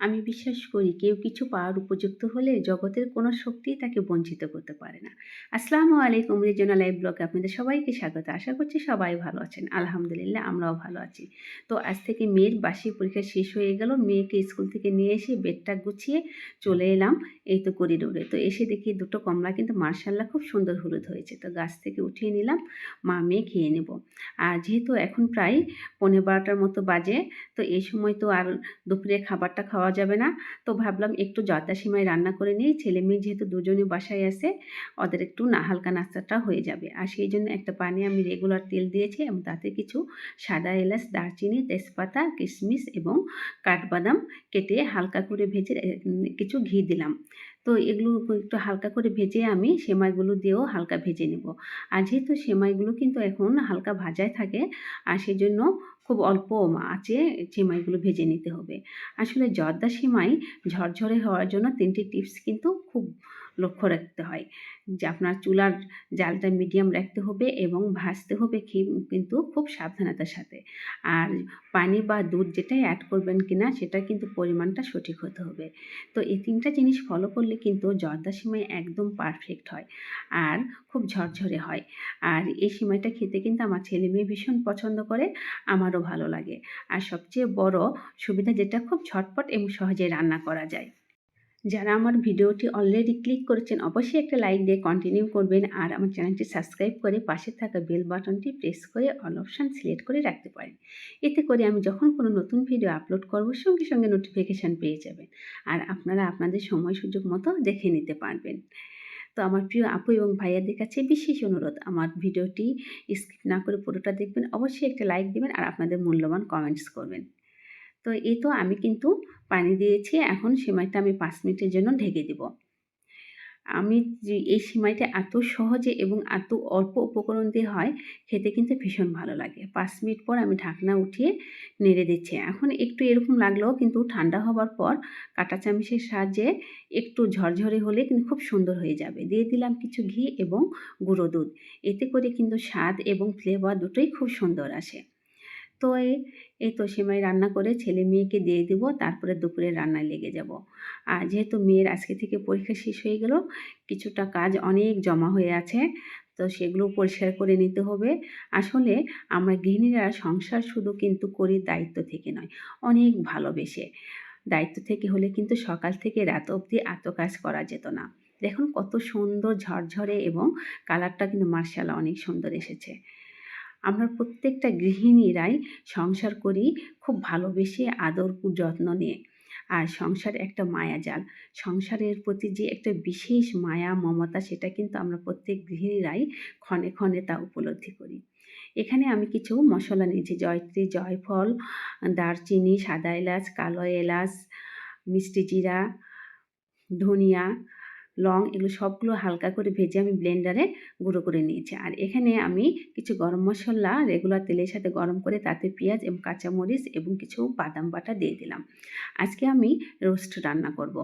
আমি বিশ্বাস করি কেউ কিছু পাওয়ার উপযুক্ত হলে জগতের কোনো শক্তিই তাকে বঞ্চিত করতে পারে না। আসসালামু আলাইকুম রিজনাল লাইভ ব্লগে আপনাদের সবাইকে স্বাগত। আশা করছি সবাই ভালো আছেন। আলহামদুলিল্লাহ, আমরাও ভালো আছি। তো আজ থেকে মেয়ের বাসি পরীক্ষা শেষ হয়ে গেল। মেয়েকে স্কুল থেকে নিয়ে এসে বেডটা গুছিয়ে চলে এলাম। এই তো করিডোরে। তো এসে দেখি দুটো কমলা কিন্তু মার্শাল্লাহ খুব সুন্দর হলুদ হয়েছে। তো গাছ থেকে উঠিয়ে নিলাম। মা মেয়ে খেয়ে নেব। আর যেহেতু এখন প্রায় পনেরো বারোটার মতো বাজে, তো এই সময় তো আর দুপুরে খাবারটা খাওয়া যাবে না। তো ভাবলাম একটু জর্দা সিমাই রান্না করে নিই। ছেলে মেয়ে যেহেতু দুজনে বাসায় আছে, ওদের একটু না হালকা নাস্তাটা হয়ে যাবে। আর সেই জন্য একটা পানি আমি রেগুলার তেল দিয়েছি এবং তাতে কিছু সাদা এলাচ, দারচিনি, তেজপাতা, কিশমিশ এবং কাঠবাদাম কেটে হালকা করে ভেজে কিছু ঘি দিলাম। তো এগুলো একটু হালকা করে ভেজে আমি সেমাইগুলো দিয়েও হালকা ভেজে নেব। আর যেহেতু সেমাইগুলো কিন্তু এখন হালকা ভাজায় থাকে, আর সেই জন্য খুব অল্প আঁচে সেমাইগুলো ভেজে নিতে হবে। আসলে জর্দা সেমাই ঝরঝরে হওয়ার জন্য তিনটি টিপস কিন্তু খুব লক্ষ্য রাখতে হয় যে আপনার চুলার জালটা মিডিয়াম রাখতে হবে এবং ভাজতে হবে কিন্তু খুব সাবধানতার সাথে। আর পানি বা দুধ যেটাই অ্যাড করবেন কিনা সেটা কিন্তু পরিমাণটা সঠিক হতে হবে। তো এই তিনটা জিনিস ফলো করলে কিন্তু জর্দা সিমাই একদম পারফেক্ট হয় আর খুব ঝরঝরে হয়। আর এই সিমাইটা খেতে কিন্তু আমার ছেলে মেয়ে ভীষণ পছন্দ করে, আমারও ভালো লাগে। আর সবচেয়ে বড় সুবিধা যেটা খুব ঝটপট এবং সহজে রান্না করা যায়। যারা আমার ভিডিওটি অলরেডি ক্লিক করেছেন, অবশ্যই একটা লাইক দিয়ে কন্টিনিউ করবেন আর আমার চ্যানেলটি সাবস্ক্রাইব করে পাশে থাকা বেল বাটনটি প্রেস করে অল অপশান সিলেক্ট করে রাখতে পারেন। এতে করে আমি যখন কোনো নতুন ভিডিও আপলোড করব, সঙ্গে সঙ্গে নোটিফিকেশান পেয়ে যাবেন আর আপনারা আপনাদের সময় সুযোগ মতো দেখে নিতে পারবেন। তো আমার প্রিয় আপু এবং ভাইয়াদের কাছে বিশেষ অনুরোধ, আমার ভিডিওটি স্কিপ না করে পুরোটা দেখবেন, অবশ্যই একটা লাইক দেবেন আর আপনাদের মূল্যবান কমেন্টস করবেন। তো এই তো আমি কিন্তু পানি দিয়েছি, এখন সেমাইটা আমি পাঁচ মিনিটের জন্য ঢেকে দেব। আমি এই সিমাইটা এত সহজে এবং এত অল্প উপকরণ দিয়ে হয়, খেতে কিন্তু ভীষণ ভালো লাগে। পাঁচ মিনিট পর আমি ঢাকনা উঠিয়ে নেড়ে দিচ্ছি। এখন একটু এরকম লাগলেও কিন্তু ঠান্ডা হবার পর কাঁটা চামিচের সাহায্যে একটু ঝরঝরে হলে কিন্তু খুব সুন্দর হয়ে যাবে। দিয়ে দিলাম কিছু ঘি এবং গুঁড়ো দুধ। এতে করে কিন্তু স্বাদ এবং ফ্লেভার দুটোই খুব সুন্দর আসে। তো এই তো সেমাই রান্না করে ছেলে মেয়েকে দিয়ে দিব, তারপরে দুপুরে রান্নায় লেগে যাব। আর যেহেতু মেয়ের আজকে থেকে পরীক্ষা শেষ হয়ে গেল, কিছুটা কাজ অনেক জমা হয়ে আছে, তো সেগুলো পরিষ্কার করে নিতে হবে। আসলে আমরা গৃহিণীরা সংসার শুধু কিন্তু করি দায়িত্ব থেকে নয়, অনেক ভালোবেসে। দায়িত্ব থেকে হলে কিন্তু সকাল থেকে রাত অবধি এত কাজ করা যেত না। দেখুন কত সুন্দর ঝরঝরে এবং কালারটা কিন্তু মার্শাল অনেক সুন্দর এসেছে। আমরা প্রত্যেকটা গৃহিণীরাই সংসার করি খুব ভালোবেসে আদর যত্ন নিয়ে। আর সংসার একটা মায়াজাল। সংসারের প্রতি যে একটা বিশেষ মায়া, মমতা, সেটা কিন্তু আমরা প্রত্যেক গৃহিণীরাই ক্ষণে ক্ষণে তা উপলব্ধি করি। এখানে আমি কিছু মশলা নিয়েছি। জয়ত্রী, জয়ফল, দারচিনি, সাদা এলাচ, কালো এলাচ, মিষ্টি জিরা, ধনিয়া লং এগুলো সবগুলো হালকা করে ভেজে আমি ব্লেন্ডারে গুঁড়ো করে নিয়েছি। আর এখানে আমি কিছু গরম মশলা রেগুলার তেলের সাথে গরম করে তাতে পেঁয়াজ এবং কাঁচামরিচ এবং কিছু বাদাম বাটা দিয়ে দিলাম। আজকে আমি রোস্ট রান্না করব।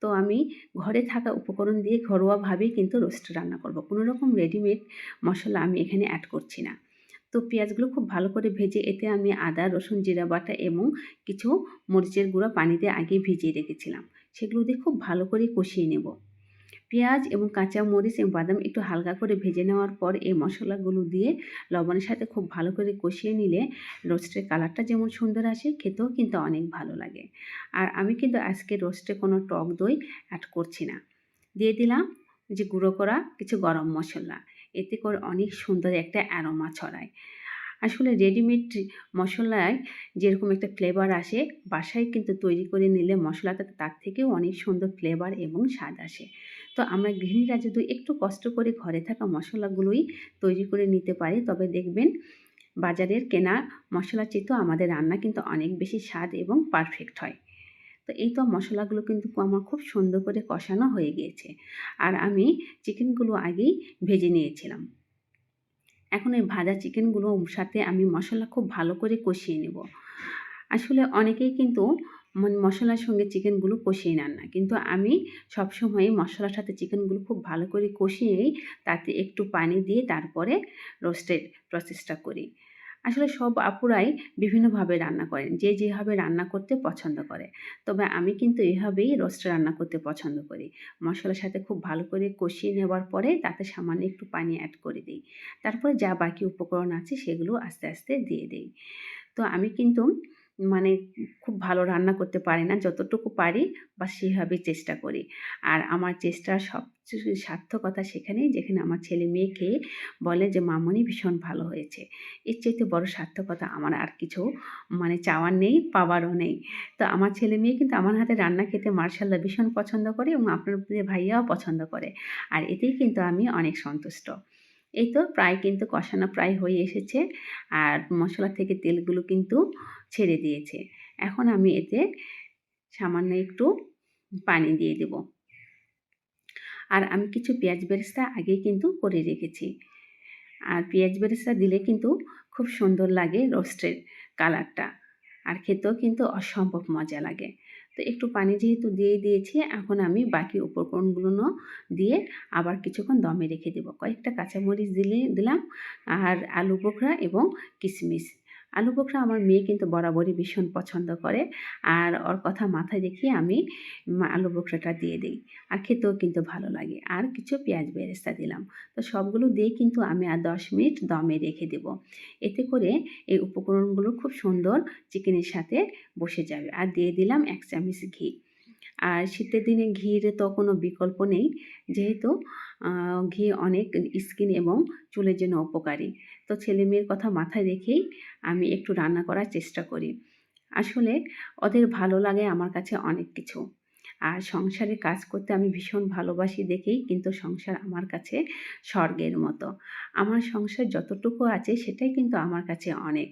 তো আমি ঘরে থাকা উপকরণ দিয়ে ঘরোয়াভাবেই কিন্তু রোস্ট রান্না করব। কোনো রকম রেডিমেড মশলা আমি এখানে অ্যাড করছি না। তো পেঁয়াজগুলো খুব ভালো করে ভেজে এতে আমি আদা, রসুন, জিরা বাটা এবং কিছু মরিচের গুঁড়ো পানিতে আগে ভিজিয়ে রেখেছিলাম। সেগুলো দিয়ে খুব ভালো করে কষিয়ে নেব। পেঁয়াজ এবং কাঁচা মরিচ এবং বাদাম একটু হালকা করে ভেজে নেওয়ার পর এই মশলাগুলো দিয়ে লবণের সাথে খুব ভালো করে কষিয়ে নিলে রোস্টের কালারটা যেমন সুন্দর আসে, খেতেও কিন্তু অনেক ভালো লাগে। আর আমি কিন্তু আজকে রোস্টে কোনো টক দই অ্যাড করছি না। দিয়ে দিলাম যে গুঁড়ো করা কিছু গরম মশলা। এতে করে অনেক সুন্দর একটা অ্যারোমা ছড়ায়। আসলে রেডিমেড মশলায় যেরকম একটা ফ্লেভার আসে, বাসায় কিন্তু তৈরি করে নিলে মশলাটা তার থেকেও অনেক সুন্দর ফ্লেভার এবং স্বাদ আসে। তো আমরা গৃহিণীরা যদি একটু কষ্ট করে ঘরে থাকা মশলাগুলোই তৈরি করে নিতে পারি, তবে দেখবেন বাজারের কেনা মশলা চেয়েও আমাদের রান্না কিন্তু অনেক বেশি স্বাদ এবং পারফেক্ট হয়। তো এই তো মশলাগুলো কিন্তু আমার খুব সুন্দর করে কষানো হয়ে গিয়েছে। আর আমি চিকেনগুলো আগেই ভেজে নিয়েছিলাম। এখন এই ভাজা চিকেনগুলোর সাথে আমি মশলা খুব ভালো করে কষিয়ে নেব। আসলে অনেকেই কিন্তু মশলার সঙ্গে চিকেনগুলো কষিয়ে নেন না। কিন্তু আমি সবসময় মশলার সাথে চিকেনগুলো খুব ভালো করে কষিয়েই তাতে একটু পানি দিয়ে তারপরে রোস্টের প্রসেসটা করি। আসলে সব আপুরাই বিভিন্নভাবে রান্না করেন, যে যেভাবে রান্না করতে পছন্দ করে। তবে আমি কিন্তু এভাবেই রোস্ট রান্না করতে পছন্দ করি। মশলার সাথে খুব ভালো করে কষিয়ে নেওয়ার পরে তাতে সামান্য একটু পানি অ্যাড করে দিই। তারপরে যা বাকি উপকরণ আছে সেগুলো আস্তে আস্তে দিয়ে দিই। তো আমি কিন্তু মানে খুব ভালো রান্না করতে পারি না। যতটুকু পারি বা সেভাবেই চেষ্টা করি। আর আমার চেষ্টার সবচেয়ে সার্থকতা সেখানেই, যেখানে আমার ছেলে মেয়ে খেয়ে বলে যে, মামনি ভীষণ ভালো হয়েছে। এর চাইতে বড় সার্থকতা আমার আর কিছু মানে চাওয়ার নেই, পাওয়ারও নেই। তো আমার ছেলে মেয়ে কিন্তু আমার হাতে রান্না খেতে মার্শাল্লাহ ভীষণ পছন্দ করে এবং আপনার ভাইয়াও পছন্দ করে। আর এতেই কিন্তু আমি অনেক সন্তুষ্ট। এই তো প্রায় কিন্তু কষানো প্রায় হয়ে এসেছে। আর মশলা থেকে তেলগুলো কিন্তু ছেড়ে দিয়েছে। এখন আমি এতে সামান্য একটু পানি দিয়ে দেব। আর আমি কিছু পেঁয়াজ বেরেস্তা আগে কিন্তু করে রেখেছি। আর পেঁয়াজ বেরেস্তা দিলে কিন্তু খুব সুন্দর লাগে রোস্টের কালারটা। আর খেতেও কিন্তু অসম্ভব মজা লাগে। তো একটু পানি যেহেতু দিয়ে দিয়েছি, এখন আমি বাকি উপকরণগুলো দিয়ে আবার কিছুক্ষণ দমে রেখে দেবো। কয়েকটা কাঁচামরিচ দিলে, দিলাম, আর আলু পোখরা এবং কিশমিশ। আলু বোখরা আমার মেয়ে কিন্তু বরাবরই ভীষণ পছন্দ করে। আর ওর কথা মাথায় রেখে আমি আলু বোখরাটা দিয়ে দিই। আর খেতেও কিন্তু ভালো লাগে। আর কিছু পেঁয়াজ বেরেস্তা দিলাম। তো সবগুলো দিয়ে কিন্তু আমি আর দশ মিনিট দমে রেখে দেব। এতে করে এই উপকরণগুলো খুব সুন্দর চিকেনের সাথে বসে যাবে। আর দিয়ে দিলাম এক চামচ ঘি। আর শীতের দিনে ঘির তো কোনো বিকল্প নেই। যেহেতু ঘি অনেক স্কিন এবং চুলের জন্য উপকারী। তো ছেলে মেয়ের কথা মাথায় রেখেই আমি একটু রান্না করার চেষ্টা করি। আসলে ওদের ভালো লাগে আমার কাছে অনেক কিছু। আর সংসারে কাজ করতে আমি ভীষণ ভালোবাসি দেখেই, কিন্তু সংসার আমার কাছে স্বর্গের মতো। আমার সংসার যতটুকু আছে সেটাই কিন্তু আমার কাছে অনেক।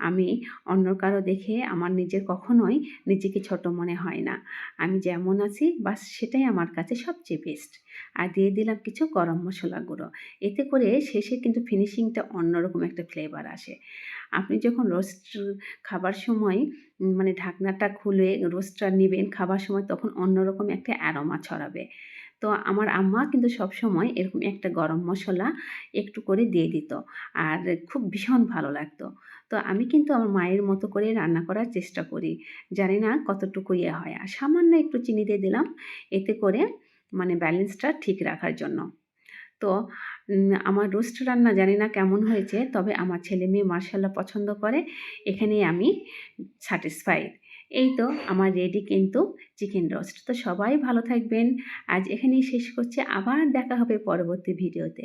আমি অন্য কারও দেখে আমার নিজের কখনোই নিজেকে ছোট মনে হয় না। আমি যেমন আছি, বাস সেটাই আমার কাছে সবচেয়ে বেস্ট আর দিয়ে দিলাম কিছু গরম মশলা গুঁড়ো। এতে করে শেষে কিন্তু ফিনিশিংটা অন্যরকম একটা ফ্লেভার আসে। আপনি যখন রোস্ট খাবার সময় মানে ঢাকনাটা খুলে রোস্টটা নেবেন খাবার সময়, তখন অন্যরকম একটা অ্যারোমা ছড়াবে। তো আমার আম্মা কিন্তু সব সময় এরকম একটা গরম মশলা একটু করে দিয়ে দিত আর খুব ভীষণ ভালো লাগতো। তো আমি কিন্তু আমার মায়ের মতো করে রান্না করার চেষ্টা করি। জানি না কতটুকু ইয়ে হয়। আর সামান্য একটু চিনি দিয়ে দিলাম, এতে করে মানে ব্যালেন্সটা ঠিক রাখার জন্য। তো আমার রোস্ট রান্না জানি না কেমন হয়েছে, তবে আমার ছেলে মেয়ে মার্শাল্লাহ পছন্দ করে, এখানেই আমি স্যাটিসফাইড এই তো, আমার রেডি কিন্তু চিকেন রোস্ট তো সবাই ভালো থাকবেন। আজ এখানেই শেষ করছে, আবার দেখা হবে পরবর্তী ভিডিওতে